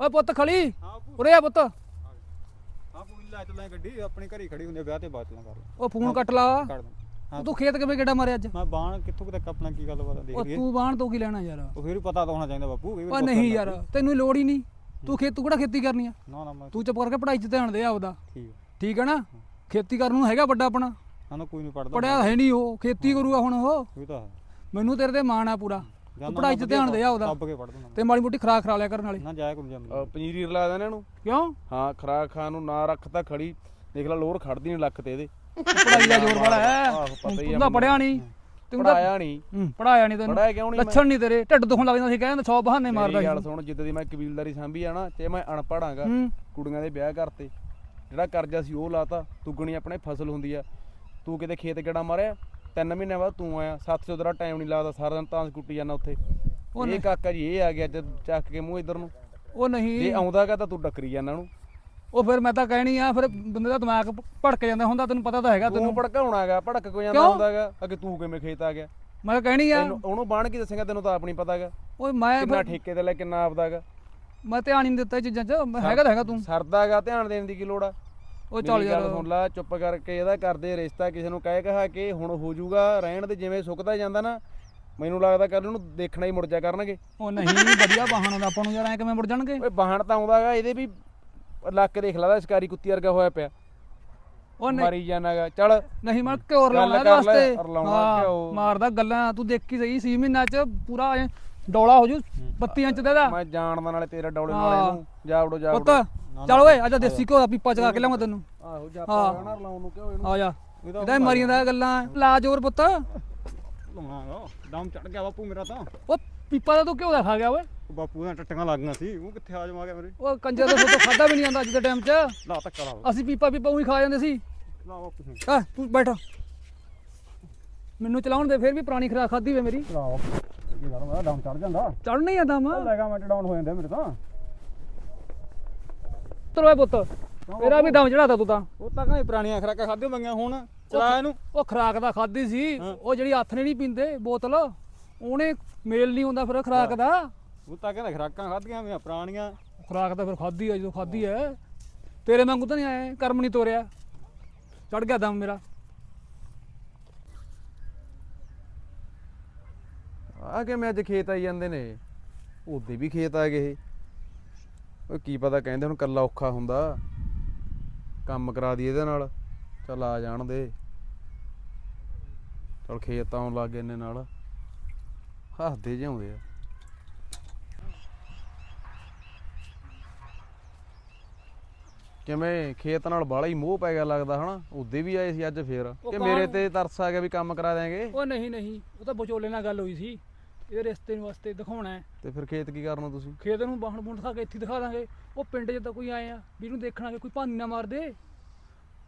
ਓਏ ਪੁੱਤ ਖਲੀ ਉਰੇ ਆ ਪੁੱਤ। ਹਾਂ ਪੂ ਲੈ ਚੱਲਾਂ ਗੱਡੀ ਆਪਣੀ ਘਰੀ ਖੜੀ ਹੁੰਦੀ ਵਿਆਹ ਤੇ ਬਾਤ ਨਾ ਕਰ ਉਹ ਫੋਨ ਕੱਟ ਲਾ। ਹਾਂ। ਤੂੰ ਖੇਤ ਕਿਵੇਂ ਗੇੜਾ ਮਾਰਿਆ ਅੱਜ? ਮੈਂ ਬਾਣ ਕਿੱਥੋਂ ਤੱਕ ਆਪਣਾ ਕੀ ਗੱਲਬਾਤ ਦੇਖ ਲਈਏ। ਤੂੰ ਬਾਣ ਤੋਂ ਕੀ ਲੈਣਾ ਯਾਰ? ਉਹ ਫਿਰ ਪਤਾ ਤਾਂ ਹੋਣਾ ਚਾਹੀਦਾ ਬਾਪੂ ਓ ਨਹੀਂ ਯਾਰ ਤੈਨੂੰ ਲੋੜ ਹੀ ਨਹੀਂ। ਤੂੰ ਖੇਤ ਤੂੰ ਕਿਹੜਾ ਖੇਤੀ ਕਰਨੀ ਆ? ਨਾ ਨਾ ਤੂੰ ਚੁੱਪ ਕਰਕੇ ਪੜ੍ਹਾਈ 'ਚ ਧਿਆਨ ਦੇ ਆਪਦਾ। ਠੀਕ ਹੈ ਠੀਕ ਹੈ ਨਾ? ਖੇਤੀ ਕਰਨ ਨੂੰ ਹੈਗਾ ਵੱਡਾ ਆਪਣਾ। ਨਾ ਨਾ ਕੋਈ ਨਹੀਂ ਪੜਦਾ ਪੜਿਆ ਹੈ ਨਹੀਂ ਉਹ ਖੇਤੀ ਕਰੂਗਾ ਹੁਣ ਉਹ। ਮੈਨੂੰ ਤੇਰੇ ਤੇ ਮਾਣ ਆ ਪੂਰਾ। ਤੂੰ ਪੜ੍ਹਾਈ 'ਚ ਧਿਆਨ ਦੇ ਆਪਦਾ ਦੱਬ ਕੇ ਪੜ ਦੂੰਗਾ ਤੇ ਮਾੜੀ ਮੋਟੀ ਖਰਾਕ ਖਰਾ ਲਿਆ ਕਰਨ ਵਾਲੀ। ਨਾ ਜਾਇਆ ਕੋਈ ਜਾਂਦਾ ਅਹ ਪਨੀਰੀ ਰਲਾ ਦੇਣਾ ਇਹਨੂੰ। ਕਿਉਂ? ਹਾਂ ਖਰਾਕ ਖਾਨ ਨੂੰ ਨਾ ਰੱਖਤਾ ਖੜੀ। ਦੇਖ ਲੈ ਲੋਰ ਖੜਦੀ ਨਹੀਂ ਲੱਕ ਤੇ ਇਹਦੇ। ਪੜ੍ਹਾਈ ਦਾ ਜ਼ੋਰ ਵਾਲਾ ਹੈ। ਆਹੋ, ਪਤਾ ਹੀ ਆ ਤੂੰ ਤਾਂ ਪੜਿਆ ਨਹੀਂ। ਤੂੰ ਤਾਂ ਪੜਾਇਆ ਨਹੀਂ। ਹੂੰ, ਪੜਾਇਆ ਨਹੀਂ ਤੈਨੂੰ। ਪੜਾਇਆ ਕਿਉਂ ਨਹੀਂ ਲੱਛਣ ਨਹੀਂ ਤੇਰੇ। ਢਿੱਡ ਦੁਖਣ ਲੱਗ ਜਾਂਦਾ ਸੀ ਕਹਿੰਦਾ 100 ਬਹਾਨੇ ਮਾਰਦਾ ਮੇਰੀ ਗੱਲ ਸੀ ਸੁਣ ਜਿੱਦਾਂ ਦੀ ਮੈਂ ਕਬੀਲਦਾਰੀ ਸੰਭੀ ਆ ਨਾ ਤੇ ਮੈਂ ਅਨਪੜਾਂਗਾ ਹੂੰ। ਕੁੜੀਆਂ ਦੇ ਵਿਆਹ ਕਰਤੇ ਜਿਹੜਾ ਕਰਜ਼ਾ ਸੀ ਉਹ ਲਾਤਾ ਦੁੱਗਣੀ ਆਪਣੇ ਫਸਲ ਹੁੰਦੀ ਆ। ਤੂੰ ਕਿਤੇ ਖੇਤ ਗੇੜਾ ਮਾਰਿਆ? ਤਿੰਨ ਮਹੀਨੇ ਬਾਅਦ ਤੂੰ ਆਇਆ ਸੱਤ ਸੌ ਤੇਰਾ ਟਾਈਮ ਨਹੀਂ ਲੱਗਦਾ ਸਾਰਾ ਦਿਨ ਤਾਂ ਕੁੱਟੀ ਜਾਂਦਾ ਉੱਥੇ। ਉਹ ਇਹ ਕਾਕਾ ਜੀ ਇਹ ਆ ਗਿਆ ਜਦ ਚੱਕ ਕੇ ਮੂੰਹ ਇਧਰ ਨੂੰ। ਉਹ ਨਹੀਂ। ਜੇ ਆਉਂਦਾਗਾ ਤਾਂ ਤੂੰ ਡੱਕਰੀ ਜਾਂਦਾ ਉਹਨੂੰ। ਉਹ ਫਿਰ ਮੈਂ ਤਾਂ ਕਹਿਣੀ ਆ ਫਿਰ ਬੰਦੇ ਦਾ ਦਿਮਾਗ ਭੜਕ ਜਾਂਦਾ ਹੁੰਦਾ ਤੈਨੂੰ ਪਤਾ ਤਾਂ ਹੈਗਾ ਤੂੰ ਤੈਨੂੰ। ਭੜਕਾਉਣਾਗਾ ਭੜਕ ਕੋ ਜਾਂਦਾ ਕਿਉਂ? ਹੁੰਦਾਗਾ ਅੱਗੇ ਤੂੰ ਕਿਵੇਂ ਖੇਤ ਆ ਗਿਆ? ਮੈਂ ਤਾਂ ਕਹਿਣੀ ਆ। ਤੈਨੂੰ ਉਹਨੂੰ ਬਾਣ ਕੀ ਦੱਸੇਗਾ ਤੈਨੂੰ ਤਾਂ ਆਪ ਨਹੀਂ ਪਤਾਗਾ ਓਏ ਮੈਂ ਕਿੰਨਾ ਫਿਰ- ਠੇਕੇ ਤੇ ਲੈ ਕਿੰਨਾ ਆਪਦਾਗਾ ਮੈਂ ਧਿਆਨ ਹੀ ਨਹੀਂ ਦਿੱਤਾ ਇਹ ਚੀਜ਼ਾਂ 'ਚ। ਮੈਂ ਹੈਗਾ ਤਾਂ ਹੈਗਾ ਤੂੰ। ਸਰਦਾਗਾ ਧਿਆਨ ਦੇਣ ਦੀ ਕੀ ਲੋੜ ਆ? ਉਹ ਚੱਲ ਯਾਰ। ਸੁਣ ਲੈ ਚੁੱਪ ਕਰਕੇ ਇਹਦਾ ਕਰਦੇ ਰਿਸ਼ਤਾ ਕਿਸੇ ਨੂੰ ਕਹਿ ਕਹਾ ਕਿ ਹੁਣ ਹੋ ਜਾਊਗਾ ਰਹਿਣ ਦੇ ਜਿਵੇਂ ਸੁੱਕਦਾ ਜਾਂਦਾ ਨਾ ਮੈਨੂੰ ਲੱਗਦਾ ਕੱਲ ਨੂੰ ਦੇਖਣਾ ਹੀ ਮੁੜ ਜਾ ਕਰਨਗੇ। ਉਹ ਨਹੀਂ ਵਧੀਆ ਵਾਹਣ ਦਾ ਆਪਾਂ ਨੂੰ ਯਾਰ ਐ ਕਿਵੇਂ ਮੁੜ ਜਾਣਗੇ? ਓਏ ਬਾਹਣ ਤਾਂ ਆਉਂਦਾਗਾ ਇਹਦੇ ਵੀ ਲੱਕ ਦੇਖ ਲਾ ਦਾ ਸ਼ਿਕਾਰੀ ਕੁੱਤੀ ਵਰਗਾ ਹੋਇਆ ਪਿਆ। ਉਹ ਨਹੀਂ। ਮਾਰੀ ਜਾਣਾਗਾ ਚੱਲ। ਨਹੀਂ ਮੈਂ ਗੱਲ ਲਾਉਣਾ ਵਾਸਤੇ। ਮਾਰਦਾ ਗੱਲਾਂ ਤੂੰ ਦੇਖੀ ਸਹੀ 6 ਮਹੀਨਿਆਂ 'ਚ ਪੂਰਾ ਡੋਲਾ ਹੋ ਜੂ 32 ਇੰਚ ਦਾ ਮੈਂ ਜਾਣਦਾ ਨਾਲੇ ਤੇਰਾ ਡੌਲੇ ਨਾਲ। ਇਹਨੂੰ ਜਾ ਉਡੋ ਜਾ ਪੁੱਤ ਉਡੋ ਚੱਲ ਓਏ ਆਜਾ ਦੇਸੀ ਘਿਓ ਦਾ ਪੀਪਾ ਚਗਾ ਕੇ ਲਿਆਵਾਂ ਤੈਨੂੰ। ਆਹੋ ਜਾ ਹਾਂ। ਪਾਣਾ ਲਾਉਣ ਨੂੰ ਕਿਉਂ ਇਹਨੂੰ? ਆ ਜਾ। ਇਹਦਾ ਮਾਰੀਆਂ ਦਾ ਗੱਲਾਂ ਲਾ ਜੋਰ ਪੁੱਤ। ਦਮ ਚੜ ਗਿਆ ਬਾਪੂ ਮੇਰਾ ਤਾਂ। ਉਹ ਪੀਪਾ ਦਾ ਤੂੰ ਘਿਓ ਦਾ ਖਾ ਗਿਆ ਓਏ। ਉਹ ਬਾਪੂ ਦੀਆਂ ਟੱਟੀਆਂ ਲੱਗ ਗਈਆਂ ਸੀ। ਉਹ ਕਿੱਥੇ ਹਾਜ਼ਮ ਆ ਗਿਆ ਮੇਰੇ? ਉਹ ਕੰਜਰ ਦਾ ਫੋਟੋ ਖਾਦਾ ਵੀ ਨਹੀਂ ਜਾਂਦਾ ਅੱਜ ਦੇ ਟਾਈਮ 'ਚ। ਲਾ ਧੱਕਾ ਲਾ। ਅਸੀਂ ਪੀਪਾ ਪੀਪਾ ਉਹੀ ਖਾ ਜਾਂਦੇ ਸੀ। ਲਾ ਬਾਪੂ ਨੂੰ। ਆ ਤੂੰ ਬੈਠ। ਮੈਨੂੰ ਚਲਾਉਣ ਦੇ ਫਿਰ ਵੀ ਪੁਰਾਣੀ ਖਰਾਕ ਖਾਦੀ ਵੇ ਮੇਰੀ। ਲਾ ਬਾਪੂ ਕੀ ਗੱਲ ਮੇਰਾ ਦਮ ਚੜ ਜਾਂਦਾ। ਚੜ ਨਹੀਂ ਜਾਂਦਾ ਮੈਂ ਲੈਗਾ ਮੈਂ ਡਾਊਨ ਹੋ ਜਾਂਦੇ ਮੇਰੇ ਤਾਂ। ਤਰੋਏ ਪੁੱਤ ਮੇਰਾ ਵੀ ਦਮ ਚੜਾਤਾ ਤੂੰ ਤਾਂ। ਉਹ ਤਾਂ ਕਹਿੰਦੇ ਪੁਰਾਣੀਆਂ ਖਰਾਕਾਂ ਖਾਦੇ ਮੰਗੀਆਂ ਹੁਣ ਚਲਾ ਇਹਨੂੰ। ਉਹ ਖਰਾਕ ਦਾ ਖਾਦੀ ਸੀ ਹਾਂ। ਉਹ ਜਿਹੜੀ ਹੱਥ ਨੇ ਨਹੀਂ ਪੀਂਦੇ ਬੋਤਲ ਉਹਨੇ ਮੇਲ ਨਹੀਂ ਹੁੰਦਾ ਫਿਰ ਖਰਾਕ ਦਾ। ਉਹ ਤਾਂ ਕਹਿੰਦੇ ਖਰਾਕਾਂ ਖਾਧੀਆਂ ਮੈਂ ਪੁਰਾਣੀਆਂ। ਖਰਾਕ ਤਾਂ ਫਿਰ ਖਾਦੀ ਆ ਜਦੋਂ ਖਾਦੀ ਐ ਤੇਰੇ ਵਾਂਗੂ ਤਾਂ ਨਹੀਂ ਆਏ ਕਰਮ ਨਹੀਂ ਤੋਰਿਆ। ਚੜ ਗਿਆ ਦਮ ਮੇਰਾ। ਆ ਕਿ ਮੈਂ ਅੱਜ ਖੇਤ ਆਈ ਜਾਂਦੇ ਨੇ? ਉਹਦੇ ਵੀ ਖੇਤ ਆ ਗਏ ਇਹ। ਓਏ ਕੀ ਪਤਾ ਕਹਿੰਦੇ ਹੁਣ ਕੱਲਾ ਔਖਾ ਹੁੰਦਾ। ਕੰਮ ਕਰਾ ਦੀ ਇਹਦੇ ਨਾਲ। ਚੱਲ ਆ ਜਾਣ ਦੇ। ਚੱਲ ਖੇਤ ਆਉਣ ਲੱਗ ਗਏ ਨੇ ਨਾਲ। ਹੱਸਦੇ ਜਿਉਂਦੇ ਆ। ਕਿਵੇਂ ਖੇਤ ਨਾਲ ਬਾਲਾ ਹੀ ਮੋਹ ਪੈ ਗਿਆ ਲੱਗਦਾ ਹਨਾ। ਉਹਦੇ ਵੀ ਆਏ ਸੀ ਅੱਜ ਫੇਰ। ਕਿ? ਮੇਰੇ ਤੇ ਤਰਸ ਆ ਗਿਆ ਵੀ ਕੰਮ ਕਰਾ ਦਿਆਂਗੇ। ਉਹ ਨਹੀਂ ਨਹੀਂ। ਉਹ ਤਾਂ ਵਿਚੋਲੇ ਨਾਲ ਗੱਲ ਹੋਈ ਸੀ। ਇਹ ਰਿਸ਼ਤੇ ਨੂੰ ਵਾਸਤੇ ਦਿਖਾਉਣਾ ਹੈ। ਤੇ ਫਿਰ ਖੇਤ ਕੀ ਕਰਨਾ ਤੁਸੀਂ? ਖੇਤ ਨੂੰ ਬਾਹਣ ਬੂਣ ਦਿਖਾ ਕੇ ਇੱਥੇ ਦਿਖਾ ਦਾਂਗੇ। ਉਹ ਪਿੰਡ 'ਚ ਤਾਂ ਕੋਈ ਆਏ ਆ ਵੀ ਇਹਨੂੰ ਦੇਖਣਾ ਕਿ ਕੋਈ ਭਾਨੀ ਨਾ ਮਾਰ ਦੇ।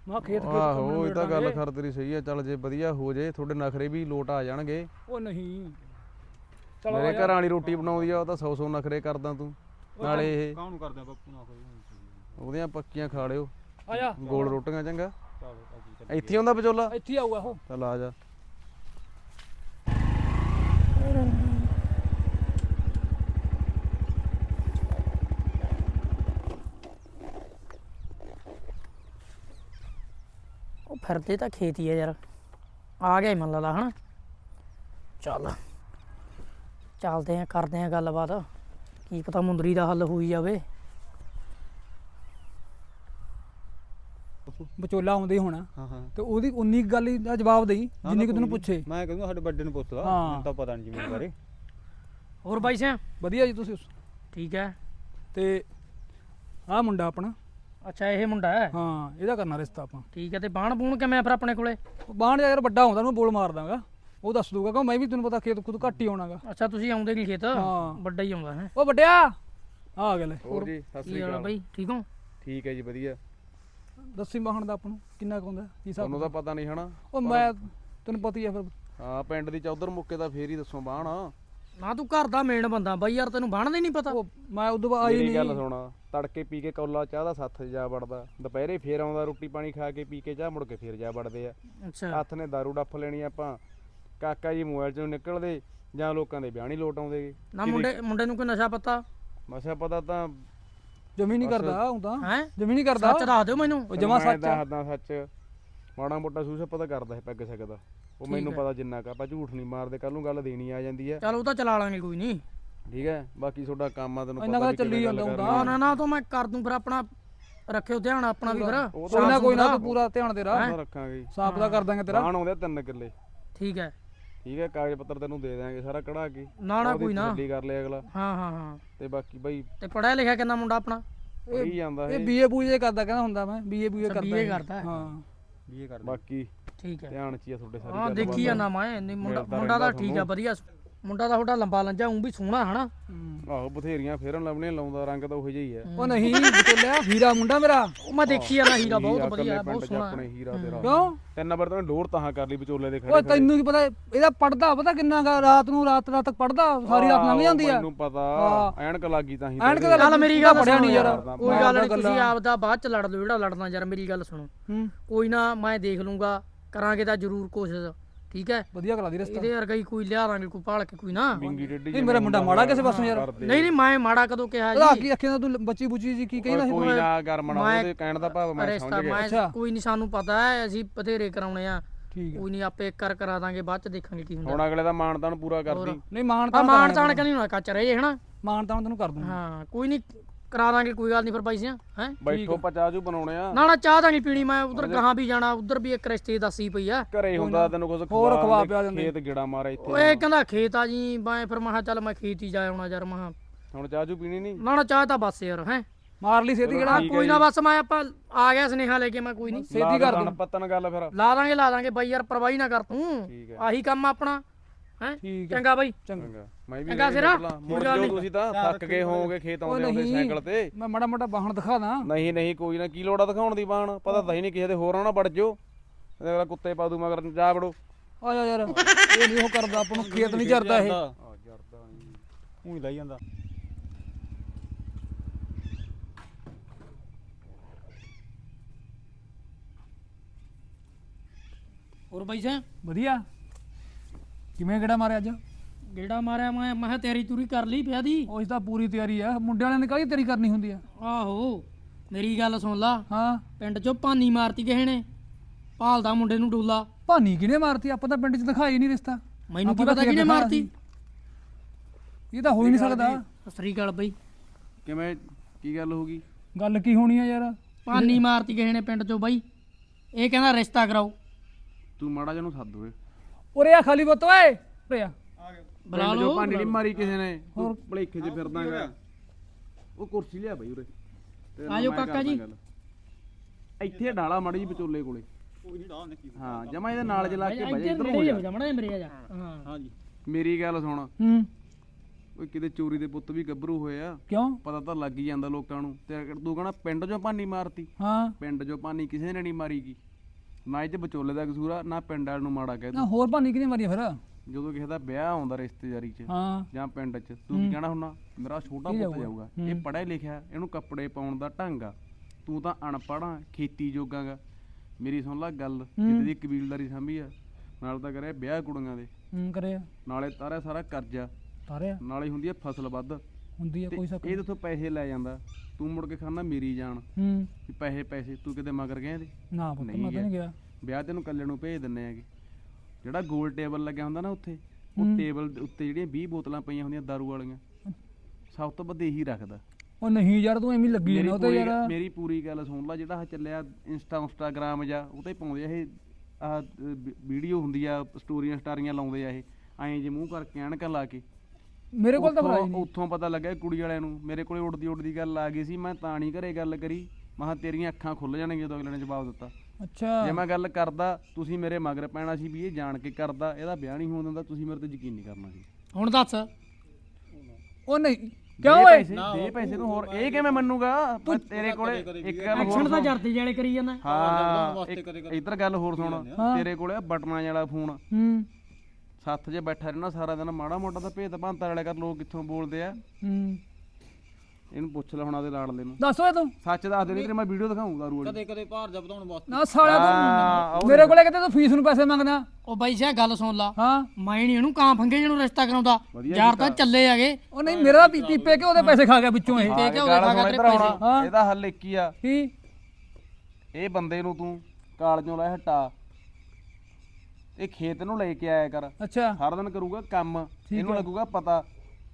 ਮਾ ਖੇਤ ਖੇਤ ਆਹੋ ਇਹ ਤਾਂ ਗੱਲ ਕਰ ਤੇਰੀ ਸਹੀ ਹੈ ਚੱਲ ਜੇ ਵਧੀਆ ਹੋ ਜੇ ਤੁਹਾਡੇ ਨਖਰੇ ਵੀ ਲੋਟ ਆ ਜਾਣਗੇ। ਉਹ ਨਹੀਂ। ਚਲੋ ਮੇਰੇ। ਘਰਾਂ ਵਾਲੀ ਰੋਟੀ ਬਣਾਉਂਦੀ ਆ ਉਹ ਤਾਂ 100 100 ਨਖਰੇ ਕਰਦਾ ਤੂੰ। ਨਾਲੇ ਇਹ ਕਾਹਨੂੰ ਕਰਦੇ ਬਾਪੂ ਨਾਲ ਕੋਈ ਉਹਦੀਆਂ ਪੱਕੀਆਂ ਖਾ ਲਿਓ। ਆ ਜਾ। ਗੋਲ ਰੋਟੀਆਂ ਚੰਗਾ। ਇੱਥੇ ਆਉਂਦਾ ਵਿਚੋਲਾ? ਇੱਥੇ ਆਊਗਾ ਉਹ। ਚੱਲ ਆ ਜਾ ਉਹ ਫਿਰਦੇ ਤਾਂ ਖੇਤ ਹੀ ਆ ਯਾਰ। ਆ ਗਿਆ ਹੀ ਮਨ ਲੱਗਦਾ ਹਨਾ? ਚੱਲ ਚੱਲਦੇ ਆ ਕਰਦੇ ਆ ਗੱਲਬਾਤ। ਕੀ ਪਤਾ ਮੁੰਦਰੀ ਦਾ ਹੱਲ ਹੋਈ ਜਾਵੇ। ਵਿਚੋਲਾ ਆਉਂਦੇ ਹੀ ਹੋਣਾ। ਹਾਂ ਹਾਂ। ਤੇ ਉਹਦੀ ਉਨੀ ਕੁ ਗੱਲ ਦਾ ਜਵਾਬ ਦੇਈ ਜਿੰਨੀ ਕਿ ਤੈਨੂੰ ਪੁੱਛੇ। ਮੈਂ ਕਹਿੰਦਾ ਸਾਡੇ ਵੱਡੇ ਨੂੰ ਪੁੱਛ ਲਾ ਹਾਂ। ਮੈਨੂੰ ਤਾਂ ਪਤਾ ਨਹੀਂ ਜਿਵੇਂ ਬਾਰੇ। ਹੋਰ ਬਾਈ ਸਿਆ? ਵਧੀਆ ਜੀ ਤੁਸੀਂ। ਠੀਕ ਹੈ। ਤੇ ਆਹ ਮੁੰਡਾ ਆਪਣਾ। ਅੱਛਾ ਇਹ ਮੁੰਡਾ ਹੈ? ਹਾਂ ਇਹਦਾ ਕਰਨਾ ਰਿਸ਼ਤਾ ਆਪਾਂ। ਠੀਕ ਹੈ ਤੇ ਬਾਣ ਬੂਣ ਕਿਵੇਂ ਆ ਫਿਰ ਆਪਣੇ ਕੋਲੇ? ਬਾਹਣ ਯਾਰ ਵੱਡਾ ਹੁੰਦਾ ਉਹਨੂੰ ਬੋਲ ਮਾਰ ਦਾਂਗਾ। ਉਹ ਦੱਸ ਦੂਗਾ ਕਿ ਮੈਂ ਵੀ ਤੈਨੂੰ ਪਤਾ ਖੇਤ ਖੁਦ ਘੱਟ ਹੀ ਆਉਣਾਗਾ। ਅੱਛਾ ਤੁਸੀਂ ਆਉਂਦੇ ਨਹੀਂ ਖੇਤ? ਹਾਂ। ਵੱਡਾ ਹੀ ਆਉਂਦਾ ਹੈ? ਉਹ ਵੱਡਿਆ ਆ ਗਿਆ ਲੈ। ਹੋਰ ਜੀ ਸਤਿ ਸ੍ਰੀ ਅਕਾਲ। ਬਾਈ ਠੀਕ ਹੋ? ਠੀਕ ਹੈ ਜੀ ਵਧੀਆ। ਦੱਸੀ ਬਾਹਣ ਦਾ ਆਪਾਂ ਨੂੰ ਕਿੰਨਾ ਕੁ ਹੁੰਦਾ ਕੀ ਹਿਸਾਬ ਤੁਹਾਨੂੰ ਤਾਂ ਪਤਾ ਨਹੀਂ ਹਨਾ ਉਹ ਮੈਂ ਤੈਨੂੰ ਪਤਾ ਹੀ ਆ ਫਿਰ। ਹਾਂ ਪਿੰਡ ਦੀ ਚੌਧਰ ਮੁੱਕੇ ਦਾ ਫੇਰ ਹੀ ਦੱਸੋ ਬਾਣ। ਨਾ ਤੂੰ ਘਰ ਦਾ ਮੇਨ ਬੰਦਾ ਬਾਈ ਯਾਰ ਤੈਨੂੰ ਬਾਣ ਦਾ ਹੀ ਨਹੀਂ ਪਤਾ? ਮੈਂ ਉਦੋਂ ਬਾਅਦ ਆਈ ਮੇਰੀ ਗੱਲ ਨਹੀਂ। ਸੁਣ। ਤੜਕੇ ਪੀ ਕੇ ਕੌਲਾ ਚਾਹ ਦਾ ਸੱਥ ਜਾ ਵੜਦਾ। ਦੁਪਹਿਰੇ ਫੇਰ ਆਉਂਦਾ ਰੋਟੀ ਪਾਣੀ ਖਾ ਕੇ ਪੀ ਕੇ ਚਾਹ ਮੁੜ ਕੇ ਫੇਰ ਜਾ ਵੜਦੇ ਆ। ਅੱਛਾ। ਹੱਥ ਨੇ ਦਾਰੂ ਡੱਫ ਲੈਣੀ ਆਪਾਂ। ਕਾਕਾ ਜੀ ਮੋਬਾਈਲ ਚੋਂ ਨਿਕਲਦੇ ਜਾਂ ਲੋਕਾਂ ਦੇ ਵਿਆਹ ਨਹੀਂ ਲੋਟ ਆਉਂਦੇ। ਨਾ ਮੁੰਡੇ ਮੁੰਡੇ ਨੂੰ ਕੋਈ ਨਸ਼ਾ ਪਤਾ? ਮਸਾ ਪਤਾ ਤਾਂ ਜਮੀ ਨਹੀਂ ਕਰਦਾ ਹੁੰਦਾ ਹੈ? ਜਮੀ ਨਹੀਂ ਕਰਦਾ ਸੱਚ ਦੱਸ ਦਿਓ ਮੈਨੂੰ। ਉਹ ਜਮਾ ਸੱਚ। ਦੱਸਦਾ ਸੱਚ। ਮਾੜਾ ਮੋਟਾ ਸੂਸਾ ਪਤਾ ਕਰਦਾ ਹੈ ਪੈਗ ਸਕਦਾ ਉਹ ਮੈਨੂੰ ਪਤਾ ਜਿੰਨਾ ਕਾ ਆਪਾਂ ਝੂਠ ਨਹੀਂ ਮਾਰਦੇ ਕੱਲ ਨੂੰ ਗੱਲ ਦੇਣੀ ਆ ਜਾਂਦੀ ਹੈ ਚਲ ਉਹ ਤਾਂ ਚਲਾ ਲਾਂਗੇ ਕੋਈ ਨਹੀਂ ਠੀਕ ਹੈ? ਬਾਕੀ ਤੁਹਾਡਾ ਕੰਮ ਆ ਤੈਨੂੰ ਇੰਨਾ ਪਤਾ ਕੁ ਵੀ ਚੱਲੀ ਕਿਵੇਂ ਗੱਲ ਜਾਂਦਾ ਕਰਨੀ। ਹੁੰਦਾ। ਨਾ ਨਾ ਤਾਂ ਮੈਂ ਕਰ ਦੂੰ ਫਿਰ ਆਪਣਾ ਰੱਖਿਓ ਧਿਆਨ ਆਪਣਾ ਵੀ ਫਿਰ। ਕੋਈ ਨਾ ਕੋਈ ਨਾ ਤੂੰ ਪੂਰਾ ਧਿਆਨ ਉਹ ਤਾਂ ਰੱਖਾਂਗੇ ਸਾਫ਼ ਦਾ ਕਰ ਦਾਂਗੇ ਤੇਰਾ। ਬਾਣ ਆਉਂਦੇ ਆ ਤਿੰਨ ਕਿੱਲੇ। ਠੀਕ ਹੈ। ਠੀਕ ਹੈ ਕਾਗਜ਼ ਪੱਤਰ ਤੈਨੂੰ ਦੇ ਦਾਂਗੇ ਸਾਰਾ ਕਢਾ ਕੇ। ਨਾ ਨਾ ਉਹਦੀ ਕੋਈ ਨਾ। ਤਸੱਲੀ ਕਰ ਲਿਆ ਅਗਲਾ। ਹਾਂ ਹਾਂ ਹਾਂ। ਤੇ ਬਾਕੀ ਬਈ ਤੇ ਪੜਿਆ ਲਿਖਿਆ ਕਿੰਨਾ ਮੁੰਡਾ ਆਪਣਾ? ਪੜੀ ਜਾਂਦਾ ਇਹ ਇਹ। ਬੀਏ ਬੂਏ ਕਰਦਾ ਕਹਿੰਦਾ ਹੁੰਦਾ ਮੈਂ। ਬੀਏ ਬੂਏ ਅੱਛਾ, ਕਰਦਾ BA ਇਹ। ਕਰਦਾ ਹੈ। ਹਾਂ। ਵੀ ਇਹ ਕਰ ਬਾਕੀ ਠੀਕ ਹੈ। ਧਿਆਨ ਚ ਹੀ ਆ ਤੁਹਾਡੇ ਸਾਰੀ ਹਾਂ ਦੇਖੀ ਆ ਨਾ ਮੈਂ ਨਹੀਂ ਮੁੰਡਾ ਮੁੰਡਾ ਤਾਂ ਠੀਕ ਆ ਵਧੀਆ। ਮੁੰਡਾ ਤਾਂ ਤੁਹਾਡਾ ਲੰਬਾ ਲੰਜਾ ਉਂ ਵੀ ਸੋਹਣਾ ਹਨਾ? ਆਹੋ ਬਥੇਰੀਆਂ ਫੇਰਨ ਲੱਭਣੀਆਂ ਲਾਉਂਦਾ ਰੰਗ ਤਾਂ ਉਹੋ ਜਿਹਾ ਹੀ ਹੈ ਉਹ ਨਹੀਂ ਬਤੋਲਿਆ ਹੀਰਾ ਮੁੰਡਾ ਮੇਰਾ। ਉਹ ਮੈਂ ਦੇਖੀ ਆ ਨਾ ਹੀਰਾ ਬਹੁਤ ਵਧੀਆ ਬਹੁਤ ਸੋਹਣਾ। ਆਪਣੇ ਹੀਰਾ ਤੇਰਾ। ਕਿਉਂ? ਤਿੰਨ ਨੰਬਰ ਤਾਂ ਲੋੜ ਤਾਂ ਕਰ ਲਈ ਵਿਚੋਲੇ ਦੇ ਖੜੇ ਓਏ ਤੈਨੂੰ ਕੀ ਪਤਾ ਇਹਦਾ ਪੜਦਾ ਪਤਾ ਕਿੰਨਾ ਗਾ ਰਾਤ ਨੂੰ ਰਾਤ ਰਾਤ ਤੱਕ ਪੜਦਾ ਸਾਰੀ ਰਾਤ ਲੰਘ ਜਾਂਦੀ ਆ। ਮੈਨੂੰ ਪਤਾ ਐਨਕ ਲੱਗੀ ਤਾਂ ਹੀ ਐਨਕ। ਦਾ ਚੱਲ ਮੇਰੀ ਗੱਲ ਪੜਿਆ ਨਹੀਂ ਯਾਰ ਕੋਈ ਗੱਲ ਨਹੀਂ ਤੁਸੀਂ ਆਪਦਾ ਬਾਅਦ ਚ ਲੜ ਲਓ ਜਿਹੜਾ ਲੜਨਾ ਯਾਰ ਮੇਰੀ ਗੱਲ ਸੁਣੋ। ਹੂੰ। ਕੋਈ ਨਾ ਮੈਂ ਦੇਖ ਲੂੰਗਾ ਕਰਾਂਗੇ ਤਾਂ ਜ਼ਰੂਰ ਕੋਸ਼ਿਸ਼। ਠੀਕ ਹੈ? ਵਧੀਆ ਕਰਾ ਦੀ ਰਸਤਾ। ਇਹਦੇ ਵਰਗਾ ਹੀ ਕੋਈ ਲਿਆ ਦਾਂਗੇ ਕੋਈ ਭਾਲ ਕੇ ਕੋਈ ਨਾ। ਬਿੰਗੀ ਨਹੀਂ ਮੇਰਾ ਮੁੰਡਾ ਮਾੜਾ ਕਿਸੇ ਪਾਸੋਂ ਯਾਰ। ਨਹੀਂ ਨਹੀਂ ਮੈਂ ਮਾੜਾ ਕਦੋਂ ਕਿਹਾ ਜੀ? ਕੀ ਅੱਖਾਂ ਦਾ ਤੂੰ ਬੱਚੀ ਬੁੱਚੀ ਜੀ ਕੀ ਕਹੀ ਨਾ ਓਏ ਸੀ? ਕੋਈ ਨਾ ਗਰਮਣਾ ਉਹਦੇ ਕਹਿਣ ਦਾ ਭਾਵ ਮੈਂ ਰਿਸ਼ਤਾ ਸਮਝ ਗਿਆ। ਕੋਈ ਨਹੀਂ ਸਾਨੂੰ ਪਤਾ ਹੈ ਅਸੀਂ ਬਥੇਰੇ ਕਰਾਉਣੇ ਆ। ਠੀਕ ਹੈ। ਕੋਈ ਨਹੀਂ ਆਪੇ ਕਰ ਕਰਾ ਦਾਂਗੇ ਬਾਅਦ ਚ ਦੇਖਾਂਗੇ ਕੀ ਹੁੰਦਾ। ਹੁਣ ਅਗਲੇ ਦਾ ਮਾਨਤਾਨ ਪੂਰਾ ਕਰਦੀ। ਨਹੀਂ ਮਾਨ ਆ ਤਾਂ ਮਾਨ ਤਾਣ ਕਰੀ ਨਾ ਕੱਚ ਰਹੇ ਹਨਾ? ਮਾਨ ਤਾਂ ਤੈਨੂੰ ਕਰ ਦੂੰ ਹਾਂ ਕੋਈ ਨਹੀਂ। ਕਰਾ ਦਾਂਗੇ ਕੋਈ ਗੱਲ ਨਹੀਂ ਫਿਰ ਪੈਸਿਆਂ ਹੈ? ਬੈਠੋ ਪਚਾਜੂ ਬਣਾਉਣੇ ਆ। ਨਾ ਨਾ ਚਾਹ ਤਾਂ ਨਹੀਂ ਪੀਣੀ ਮੈਂ ਉਧਰ ਗਾਹਾਂ ਵੀ ਜਾਣਾ ਉਧਰ ਵੀ ਇੱਕ ਰਿਸ਼ਤੇ ਦੱਸੀ ਪਈ ਆ। ਘਰੇ ਹੁੰਦਾ ਤੈਨੂੰ ਕੁਝ ਹੋਰ ਖਵਾ ਪਿਆ ਦਿੰਦੇ। ਖੇਤ ਗਿੜਾ ਮਾਰਾ ਇੱਥੇ। ਓਏ ਕਹਿੰਦਾ ਖੇਤ ਆ ਜੀ ਮੈਂ ਫਿਰ ਮਹਾ ਚੱਲ ਮੈਂ ਖੇਤ ਹੀ ਜਾ ਆਉਣਾ ਯਾਰ ਮਹਾ ਹੁਣ ਚਾਜੂ ਪੀਣੀ ਨਹੀਂ? ਨਾ ਨਾ ਚਾਹ ਤਾਂ ਬਸ ਯਾਰ ਹੈ? ਮਾਰ ਲਈ ਛੇਤੀ ਕਿਹੜਾ ਕੋਈ ਨਾ ਬਸ ਮੈਂ ਆਪਾਂ ਆ ਗਿਆ ਸੁਨੇਹਾ ਲੈ ਕੇ ਮੈਂ ਕੋਈ ਨਹੀਂ। ਛੇਤੀ ਕਰ ਦੂੰ। ਪੱਤਨ ਗੱਲ ਫਿਰ। ਲਾ ਦਾਂਗੇ ਲਾ ਦਾਂਗੇ ਬਾਈ ਯਾਰ ਪਰਵਾਹੀ ਨਾ ਕਰ ਤੂੰ। ਆਹੀ ਕੰਮ ਆਪਣਾ ਹੈ? ਚੰਗਾ ਬਾਈ। ਚੰਗਾ। ਮੈਂ ਵੀ ਚੰਗਾ ਨਹੀਂ ਸਿਰਾ। ਨਿਕਲਾਂ। ਮੁੜ ਜਾਓ ਤੁਸੀਂ ਤਾਂ ਥੱਕ ਗਏ ਹੋਵੋਗੇ ਖੇਤ ਉਹ ਆਉਂਦੇ ਆਉਂਦੇ ਨਹੀਂ ਸਾਈਕਲ ਤੇ। ਮੈਂ ਮਾੜਾ ਮਾੜਾ ਵਾਹਣ ਦਿਖਾ ਦਾਂ। ਨਹੀਂ ਨਹੀਂ ਕੋਈ ਨਾ ਕੀ ਲੋੜਾ ਦਿਖਾਉਣ ਦੀ ਬਾਣ ਪਤਾ ਤਾਂ ਹੀ ਨਹੀਂ ਕਿਸੇ ਦੇ ਹੋਰਾਂ ਨਾ ਵੜ ਜਾਓ। ਇਹਦੇ ਅਗਲਾ ਕੁੱਤੇ ਪਾ ਦੂ ਮਗਰ ਜਾ ਵੜੋ। ਆ ਜਾ ਯਾਰ ਇਹ ਨਹੀਂ ਉਹ ਕਰਦਾ ਆਪਾਂ ਨੂੰ ਖੇਤ ਨਹੀਂ ਚਰਦਾ ਇਹ। ਆ ਜਰਦਾ ਉਹੀ ਲਈ ਜਾਂਦਾ। ਹੋਰ ਬਾਈ ਸਾਹਿਬ ਵਧੀਆ? ਕਿਵੇਂ ਕਿਹੜਾ ਮਾਰਿਆ ਅੱਜ? ਗੇੜਾ ਮਾਰਿਆ ਮੈਂ ਮੈਂ ਕਿਹਾ ਤਿਆਰੀ ਤੁਰੀ ਕਰ ਲਈ ਵਿਆਹ ਦੀ। ਉਹ ਇਸ ਤਾਂ ਪੂਰੀ ਤਿਆਰੀ ਆ। ਮੁੰਡਿਆਂ ਵਾਲਿਆਂ ਨੇ ਕਾਹਦੀ ਤਿਆਰੀ ਕਰਨੀ ਹੁੰਦੀ ਆ? ਆਹੋ ਮੇਰੀ ਗੱਲ ਸੁਣ ਲਾ। ਹਾਂ। ਪਿੰਡ ਚੋਂ ਭਾਨੀ ਮਾਰਤੀ ਕਿਸੇ ਨੇ। ਭਾਲਦਾ ਮੁੰਡੇ ਨੂੰ ਡੋਲਾ। ਭਾਨੀ ਕਿਹਨੇ ਮਾਰਤੀ? ਆਪਾਂ ਤਾਂ ਪਿੰਡ 'ਚ ਦਿਖਾਈ ਨਹੀਂ ਰਿਸ਼ਤਾ। ਮੈਨੂੰ ਕੀ ਆਪਾਂ ਤਾਂ ਪਤਾ ਕਿਹਨੇ ਮਾਰਤੀ? ਇਹ ਤਾਂ ਹੋ ਹੀ ਨਹੀਂ ਸਕਦਾ। ਸਤਿ ਸ੍ਰੀ ਅਕਾਲ ਬਈ। ਕਿਵੇਂ ਕੀ ਗੱਲ ਹੋ ਗਈ? ਗੱਲ ਕੀ ਹੋਣੀ ਆ ਯਾਰ? ਭਾਨੀ ਮਾਰਤੀ ਕਿਸੇ ਨੇ ਪਿੰਡ ਚੋਂ ਬਾਈ। ਇਹ ਕਹਿੰਦਾ ਰਿਸ਼ਤਾ ਕਰਾਓ। ਤੂੰ ਮਾੜਾ ਜਿਹਾ ਨੂੰ ਸੱਦ ਓਏ ਉਰੇ ਆ ਖਾਲੀ ਬੁੱਤ ਓਏ। ਉਰੇ ਆ। ਬੁਲਾ ਪਿੰਡ ਲਓ ਭਾਂਡੀ ਨਹੀਂ ਮਾਰੀ ਕਿਸੇ ਨੇ। ਤੂੰ ਭਲੇਖੇ 'ਚ ਫਿਰਦਾਗਾ ਉਹ ਕੁਰਸੀ ਲਿਆ ਬਈ ਉਰੇ। ਨਾਲ ਆਜੋ ਮੈਂ ਕਾਕਾ ਕਰਦਾ ਜੀ। ਗੱਲ। ਇੱਥੇ ਡਾਲਾ ਮਾੜੀ ਜੀ ਵਿਚੋਲੇ ਕੋਲੇ। ਨਿੱਕੀ ਹਾਂ ਜਮਾ ਇਹਦੇ ਨਾਲ ਚ ਲਾ ਕੇ ਬਜੇ ਇੱਧਰ ਇੱਧਰ ਹੋ ਨੇੜੇ ਜਾ। ਜਾ ਮੜਾ ਮੇਰੇ ਆ ਜਾ। ਹਾਂ ਹਾਂਜੀ ਮੇਰੀ ਗੱਲ ਸੁਣ। ਹੂੰ। ਓਏ ਕਿਤੇ ਚੋਰੀ ਦੇ ਪੁੱਤ ਵੀ ਗੱਭਰੂ ਹੋਏ ਆ। ਕਿਉਂ? ਪਤਾ ਤਾਂ ਲੱਗ ਹੀ ਜਾਂਦਾ ਲੋਕਾਂ ਨੂੰ। ਤੇ ਤੂੰ ਕਹਣਾ ਪਿੰਡ 'ਚੋਂ ਭਾਨੀ ਮਾਰਤੀ। ਹਾਂ। ਪਿੰਡ 'ਚੋਂ ਭਾਨੀ ਕਿਸੇ ਨੇ ਨਹੀਂ ਮਾਰੀਗੀ ਨਾ ਇਹ 'ਚ ਵਿਚੋਲੇ ਦਾ ਕਸੂਰ ਆ ਨਾ ਪਿੰਡ ਵਾਲ ਨੂੰ ਮਾੜਾ ਕਹਿ ਨਾ ਤੂੰ। ਹੋਰ ਭਾਨੀ ਕਿਹਨੇ ਮਾਰੀ ਫਿਰ? ਜਦੋਂ ਕਿਸੇ ਦਾ ਵਿਆਹ ਆਉਂਦਾ ਰਿਸ਼ਤੇਦਾਰੀ 'ਚ ਹਾਂ। ਜਾਂ ਪਿੰਡ 'ਚ ਤੂੰ ਕੀ ਕਹਿਣਾ ਹੁੰਨਾ ਮੇਰਾ ਛੋਟਾ ਪੁੱਤ ਜਾਊਗਾ? ਇਹ ਪੜ੍ਹਿਆ ਲਿਖਿਆ ਇਹਨੂੰ ਕੱਪੜੇ ਪਾਉਣ ਦਾ ਢੰਗ ਆ। ਤੂੰ ਤਾਂ ਅਨਪੜ੍ਹਾਂ ਖੇਤੀ ਜੋਗਾਗਾ ਮੇਰੀ ਸੁਣ ਲੈ ਗੱਲ ਜਿੱਦ ਦੀ ਕਬੀਲਦਾਰੀ ਸੰਭੀ ਆ। ਨਾਲ ਤਾਂ ਕਰਿਆ ਵਿਆਹ ਕੁੜੀਆਂ ਦੇ। ਹੂੰ ਕਰਿਆ। ਨਾਲੇ ਤਾਰਿਆ ਸਾਰਾ ਕਰਜ਼ਾ। ਤਾਰਿਆ? ਨਾਲੇ ਹੁੰਦੀ ਆ ਫਸਲ ਵੱਧ। ਹੁੰਦੀ ਆ ਤੇ ਕੋਈ ਸਕ ਇਹ ਤੋਂ ਪੈਸੇ ਲੈ ਜਾਂਦਾ। ਤੂੰ ਮੁੜ ਕੇ ਖਾਣਾ ਮੇਰੀ ਜਾਨ। ਹੂੰ। ਵੀ ਪੈਸੇ ਪੈਸੇ ਤੂੰ ਕਿਤੇ ਮਗਰ ਗਿਆ ਇਹਦੇ? ਨਾ ਪੁੱਤ ਨਹੀਂ ਮੈਂ ਤਾਂ ਨਹੀਂ ਗਿਆ। ਵਿਆਹ ਤੈਨੂੰ ਕੱਲੇ ਨੂੰ ਭੇਜ ਦਿੰਨੇ ਆਗੇ ਜਿਹੜਾ ਗੋਲ ਟੇਬਲ ਲੱਗਿਆ ਹੁੰਦਾ ਨਾ ਉੱਥੇ ਉਹ ਟੇਬਲ ਦੇ ਉੱਤੇ ਜਿਹੜੀਆਂ 20 ਬੋਤਲਾਂ ਪਈਆਂ ਹੁੰਦੀਆਂ ਦਾਰੂ ਵਾਲੀਆਂ ਸਭ ਤੋਂ ਵੱਧ ਇਹੀ ਰੱਖਦਾ। ਉਹ ਨਹੀਂ ਯਾਰ ਤੂੰ ਐਵੇਂ ਲੱਗੀ ਨਾ ਉਹ ਤੇ ਯਾਰ। ਮੇਰੀ ਪੂਰੀ ਗੱਲ ਸੁਣ ਲੈ ਜਿਹੜਾ ਚੱਲਿਆ ਇੰਸਟਾ ਇੰਸਟਾਗ੍ਰਾਮ ਜਾਂ ਉਹ ਤੇ ਪਾਉਂਦੇ ਆ ਇਹ ਆ ਵੀਡੀਓ ਹੁੰਦੀ ਆ ਸਟੋਰੀਆਂ ਸਟਾਰੀਆਂ ਲਾਉਂਦੇ ਆ ਇਹ ਐਂ ਜੇ ਮੂੰਹ ਕਰਕੇ ਐਨਕਾਂ ਲਾ ਕੇ। ਮੇਰੇ ਕੋਲ ਤਾਂ ਫਰਾਈ ਨਹੀਂ। ਉੱਥੋਂ ਪਤਾ ਲੱਗਾ ਕੁੜੀ ਵਾਲਿਆਂ ਨੂੰ ਮੇਰੇ ਕੋਲੇ ਉੜਦੀ ਉੜਦੀ ਗੱਲ ਆ ਗਈ ਸੀ ਮੈਂ ਤਾਂ ਨਹੀਂ ਘਰੇ ਗੱਲ ਕਰੀ ਮਹਾ ਤੇਰੀਆਂ ਅੱਖਾਂ ਖੁੱਲ ਜਾਣਗੀਆਂ ਜਦੋਂ ਅਗਲੇ ਨੇ ਜਵਾਬ ਦਿੱਤਾ। ਅੱਛਾ। ਜੇ ਮੈਂ ਗੱਲ ਕਰਦਾ ਤੁਸੀਂ ਮੇਰੇ ਮਗਰ ਪੈਣਾ ਸੀ ਵੀ ਇਹ ਜਾਣ ਕੇ ਕਰਦਾ ਇਹਦਾ ਵਿਆਹ ਨਹੀਂ ਹੋਣ ਦਿੰਦਾ ਤੁਸੀਂ ਮੇਰੇ ਤੇ ਯਕੀਨ ਨਹੀਂ ਕਰਨਾ ਸੀ। ਹੁਣ ਦੱਸ। ਉਹ ਨਹੀਂ ਦੇ ਕਿਉਂ ਓਏ? ਪੈਸੇ ਦੇ ਪੈਸੇ ਤੂੰ ਹੋਰ ਇਹ ਕਿਵੇਂ ਮੰਨੂਗਾ? ਮੈਂ ਤੇਰੇ ਕੋਲੇ ਇੱਕ ਗੱਲ ਹੋਰ ਐਕਸ਼ਨ ਤਾਂ ਜਰਦੇ ਜਿਹੜੇ ਕਰੀ ਜਾਂਦਾ। ਹਾਂ ਇੱਕ- ਇੱਧਰ ਗੱਲ ਹੋਰ ਸੁਣ ਤੇਰੇ ਕੋਲੇ ਬਟਨਾਂ ਵਾਲਾ ਫੋਨ। ਹੂੰ। ਸੱਥ 'ਚ ਬੈਠਾ ਰਹਿਣਾ ਸਾਰਾ ਦਿਨ ਮਾੜਾ ਮੋਟਾ ਤਾਂ ਭੇਤ ਭਾਂਤਾ ਵਾਲੇ ਕਰ ਲੋਕ ਕਿੱਥੋਂ ਬੋਲਦੇ ਆ। ਹੂੰ। ਇਹਨੂੰ ਪੁੱਛ ਲੈ ਹੁਣ ਆਦੇ ਲਾੜਲੇ ਨੂੰ। ਦੱਸ ਓਏ ਤੂੰ। ਸੱਚ ਦੱਸ ਦੇ ਨਹੀਂ ਤੇ ਮੈਂ ਵੀਡੀਓ ਦਿਖਾਉਂਗਾ ਰੂ ਵਾਲੀ। ਕਦੇ ਕਦੇ ਭਾਰ ਜਾ ਵਧਾਉਣ ਵਾਸਤੇ ਨਾ ਸਾਲਿਆ ਹਾਂ, ਤੂੰ ਮੇਰੇ ਕੋਲੇ ਕਿਤੇ ਤੂੰ ਫੀਸ ਨੂੰ ਪੈਸੇ ਮੰਗਦਾ। ਉਹ ਬਾਈ ਸਿਆ ਗੱਲ ਸੁਣ ਲਾ। ਹਾਂ। ਮੈਂ ਨਹੀਂ ਇਹਨੂੰ ਕਾਂ ਫੰਗੇ ਜਿਹਨੂੰ ਰਿਸ਼ਤਾ ਕਰਾਉਂਦਾ। ਵਧੀਆ ਯਾਰ ਤਾਂ ਚੱਲੇ ਆਗੇ ਉਹ ਨਹੀਂ ਮੇਰਾ ਵੀ ਪੀਪੇ ਕਿ ਉਹਦੇ ਪੈਸੇ ਖਾ ਗਿਆ ਵਿੱਚੋਂ ਇਹ। ਹਾਂ, ਕੇ ਉਹਦੇ ਗੱਲ ਖਾ ਸੁਣ ਕੇ ਇੱਧਰ ਆਉਣਾ। ਹਾਂ। ਇਹਦਾ ਹੱਲ ਇੱਕ ਹੀ ਆ। ਕੀ? ਇਹ ਬੰਦੇ ਨੂੰ ਤੂੰ ਕਾਲਜੋਂ ਲੈ ਹਟਾ। ਇਹ ਖੇਤ ਨੂੰ ਲੈ ਕੇ ਆਇਆ ਕਰ। ਅੱਛਾ। ਸਾਰਾ ਦਿਨ ਕਰੂਗਾ ਕੰਮ। ਇਹਨੂੰ। ਲੱਗੂਗਾ ਪਤਾ।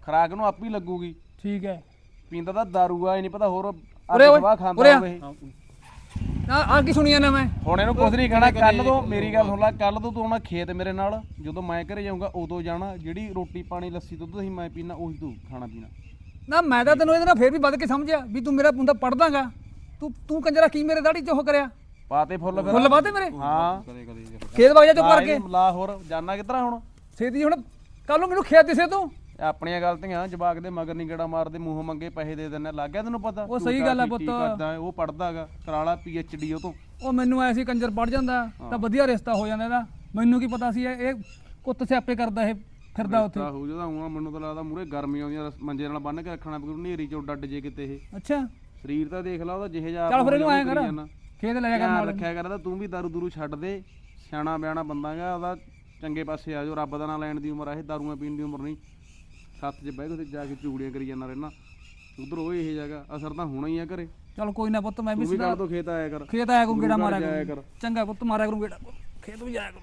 ਖਰਾਕ ਨੂੰ ਆਪ ਹੀ ਲੱਗੂਗੀ। ਠੀਕ ਹੈ। ਪੀਂਦਾ ਤਾਂ ਦਾਰੂ ਆ ਇਹ ਨਹੀਂ ਪਤਾ ਹੋਰ ਅੱਗ ਉਰੇ ਓਏ, ਉਰੇ ਖਾਂਦਾ ਆ। ਹੋਵੇ। ਆ ਆ ਕੀ ਸੁਣੀਆਂ ਨਾ ਮੈਂ? ਹੁਣ ਇਹਨੂੰ ਕੁਝ ਨਹੀਂ ਕਹਿਣਾ ਕੱਲ ਤੋਂ ਮੇਰੀ ਗੱਲ ਸੁਣ ਲੈ ਕੱਲ ਤੋਂ ਤੂੰ ਆਉਣਾ ਖੇਤ ਮੇਰੇ ਨਾਲ ਜਦੋਂ ਮੈਂ ਘਰੇ ਜਾਊਂਗਾ ਉਦੋਂ ਜਾਣਾ ਜਿਹੜੀ ਰੋਟੀ ਪਾਣੀ ਲੱਸੀ ਦੁੱਧ ਅਸੀਂ ਮੈਂ ਪੀਣਾ ਉਹੀ ਤੂੰ ਖਾਣਾ ਪੀਣਾ। ਨਾ ਮੈਂ ਤਾਂ ਤੈਨੂੰ ਇਹਦੇ ਨਾਲ ਫੇਰ ਵੀ ਵੱਧ ਕੇ ਸਮਝਿਆ ਵੀ ਤੂੰ ਮੇਰਾ ਪੁੰਦਾ ਪੜਦਾਗਾ ਤੂੰ ਤੂੰ ਕੰਜਰਾ ਕੀ ਮੇਰੇ ਦਾੜੀ ਚ ਉਹ ਕਰਿਆ? ਪਾਤੇ ਫੁੱਲ ਫਿਰ। ਫੁੱਲ ਵਾਦੇ ਮੇਰੇ? ਹਾਂ। ਕਦੇ ਕਦੇ ਖੇਤ ਵਗ ਜਾ ਚੁੱਪ ਕਰਕੇ। ਲਾ ਹੋਰ ਜਾਣਾ ਕਿੱਧਰ ਹੁਣ? ਛੇਤੀ ਹੁਣ ਕੱਲ ਨੂੰ ਮੈਨੂੰ ਖੇਤ ਦਿਸੇ ਤੂੰ। ਆਪਣੀਆਂ ਗਲਤੀਆਂ ਜਵਾਕ ਦੇ ਮਗਰ ਨਹੀਂ ਗੇੜਾ ਮਾਰਦੇ ਮੂੰਹ ਮੰਗੇ ਪੈਸੇ ਦੇ ਦਿੰਦੇ ਲੱਗ ਗਿਆ ਤੈਨੂੰ ਪਤਾ? ਉਹ ਸਹੀ ਗੱਲ ਆ ਪੁੱਤ। ਕਰਦਾ ਉਹ ਪੜਦਾਗਾ ਕਰਾਲਾ ਪੀ ਐਚ ਡੀ ਉਹ ਤੋਂ। ਉਹ ਮੈਨੂੰ ਐਸੀ ਕੰਜਰ ਪੜ ਜਾਂਦਾ ਤਾਂ ਵਧੀਆ ਰਿਸ਼ਤਾ ਹੋ ਜਾਂਦਾ ਇਹਦਾ। ਮੈਨੂੰ ਕੀ ਪਤਾ ਸੀ ਇਹ ਇਹ ਕੁੱਤ ਸਿਆਪੇ ਕਰਦਾ ਇਹ ਫਿਰਦਾ ਉੱਥੇ। ਤਾਂ ਹੋ ਜਾਂਦਾ ਹੁਣ ਮੈਨੂੰ ਤਾਂ ਲੱਗਦਾ ਮੂਰੇ ਗਰਮੀ ਆਉਂਦੀਆਂ ਰਸ- ਮੰਜੇ ਨਾਲ ਬੰਨ ਕੇ ਰੱਖਣਾ ਪਊ ਨੇਰੀ ਚੋਂ ਡੱਡ ਜੇ ਕਿਤੇ ਇਹ। ਅੱਛਾ। ਸਰੀਰ ਤਾਂ ਦੇਖ ਲਾ ਉਹਦਾ ਜਿਹੇ ਜਾ ਚੱਲ ਫਿਰ ਇਹਨੂੰ ਐਂ ਕਰ ਖੇਤ ਲੈ ਜਾ ਕਰ ਨਾਲ ਰੱਖਿਆ ਕਰਦਾ ਤੂੰ ਵੀ ਦਾਰੂ ਦੂਰੂ ਛੱਡ ਦੇ ਸਿਆਣਾ ਬਿਆਣਾ ਬੰਦਾਗਾ ਉਹਦਾ ਚੰਗੇ ਪਾਸੇ ਆ ਜਾਓ ਰੱਬ ਦਾ ਨਾਂ ਲੈਣ ਦੀ ਉਮਰ ਆ ਇਹ ਦਾਰੂਆਂ ਪੀਣ ਦੀ ਉਮਰ ਨਹੀਂ। ਸੱਤ 'ਚ ਬਹਿ ਕੇ ਉੱਥੇ ਜਾ ਕੇ ਚੂੜੀਆਂ ਕਰੀ ਜਾਂਦਾ ਰਹਿਣਾ। ਉਧਰ ਉਹ ਇਹ ਜਗ੍ਹਾ ਅਸਰ ਤਾਂ ਹੋਣਾ ਹੀ ਆ ਘਰੇ। ਚੱਲ ਕੋਈ ਨਾ ਪੁੱਤ ਮੈਂ ਵੀ ਤੂੰ ਵੀ ਸਿੱਧਾ ਤੋਂ ਖੇਤ ਆਇਆ ਕਰ। ਖੇਤ ਆਇਆ ਕਰੂੰ ਗੇੜਾ ਮਾਰਿਆ ਜਾਇਆ ਕਰੂੰ। ਕਰ। ਚੰਗਾ ਪੁੱਤ ਮਾਰਿਆ ਕਰੂੰ ਗੇੜਾ। ਖੇਤ ਵੀ ਜਾਇਆ ਕਰੂੰ।